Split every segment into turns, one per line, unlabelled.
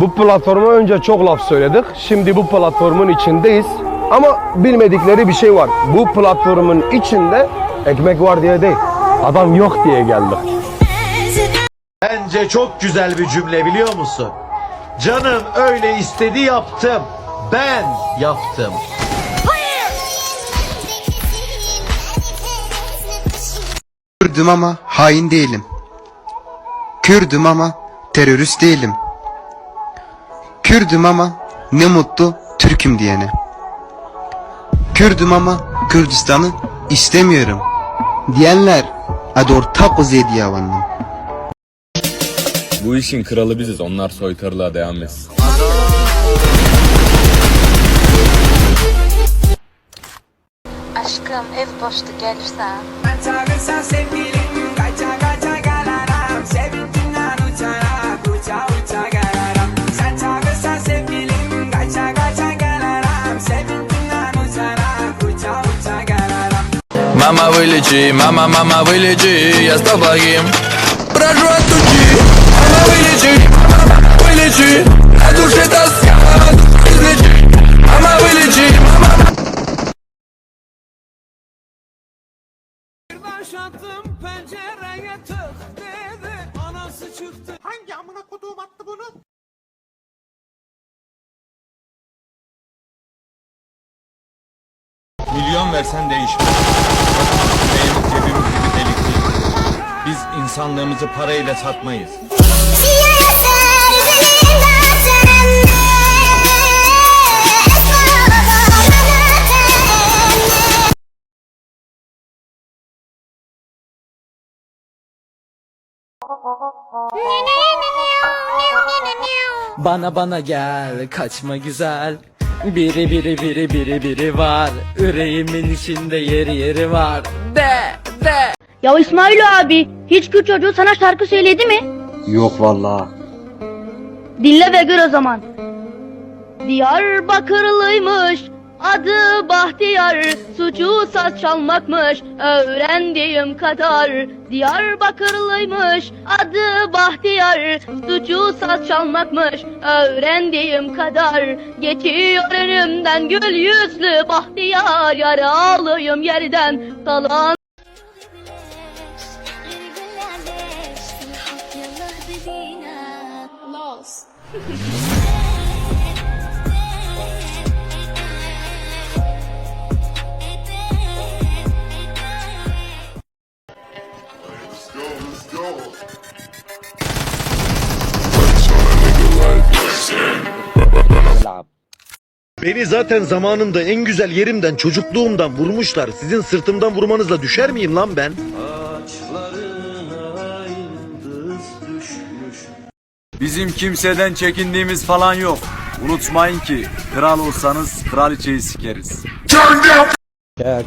Bu platforma önce çok laf söyledik. Şimdi bu platformun içindeyiz. Ama bilmedikleri bir şey var. Bu platformun içinde ekmek var diye değil. Adam yok diye geldik.
Bence çok güzel bir cümle biliyor musun? Canım öyle istedi yaptım. Ben yaptım.
Kürdüm ama hain değilim. Kürdüm ama terörist değilim. Kürdüm ama ne mutlu Türk'üm diyene. Kürdüm ama Kürdistan'ı istemiyorum. Diyenler ador tapo zediyavanım.
Bu işin kralı biziz. Onlar soytarılığa devam etsin.
Aşkım ev boştu gelirsen.
Ben çağırırsan sevgilim gelirim
Mama вылечи, мама, мама вылечи, я с тобой Прошу от души, мама вылечи, мама вылечи, на душе тоска, мама излечи, мама вылечи, мама
Başlattım pencereye tık dedi Anası çıktı Hangi amına koduğum attı bunu?
Milyon versen değişmez. Benim cebimiz gibi delik değil. Biz insanlığımızı parayla satmayız.
Bana bana gel kaçma güzel Biri biri biri biri biri var Yüreğimin içinde yeri yeri var De de
Ya İsmail abi hiç Kürt çocuğu sana şarkı söyledi mi?
Yok vallahi.
Dinle ve gör o zaman. Diyarbakırlıymış adı Bahtiyar suçu saz çalmakmış öğrendiğim kadar Diyarbakırlıymış adı Bahtiyar. Suçu saz çalmakmış öğrendiğim kadar Geçiyor önümden gül yüzlü Bahtiyar. Yaralıyım yerden kalan
Beni zaten zamanında en güzel yerimden çocukluğumdan vurmuşlar. Sizin sırtımdan vurmanızla düşer miyim lan ben?
Bizim kimseden çekindiğimiz falan yok. Unutmayın ki kral olsanız kraliçeyi sikeriz.
Aşk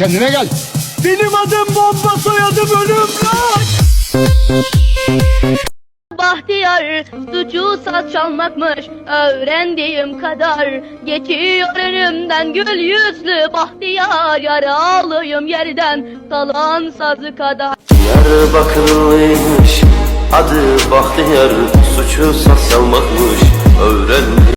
Kendine gel. Benim adım bomba soyadım ölüm.
Bahtiyar suçu saz çalmakmış. Öğrendiğim kadar Geçiyor önümden gül yüzlü Bahtiyar. Yaralıyım yerden kalan sazı kadar.
Diyarbakırlıymış Adı Bahtiyar. Suçu saz çalmakmış Öğrendim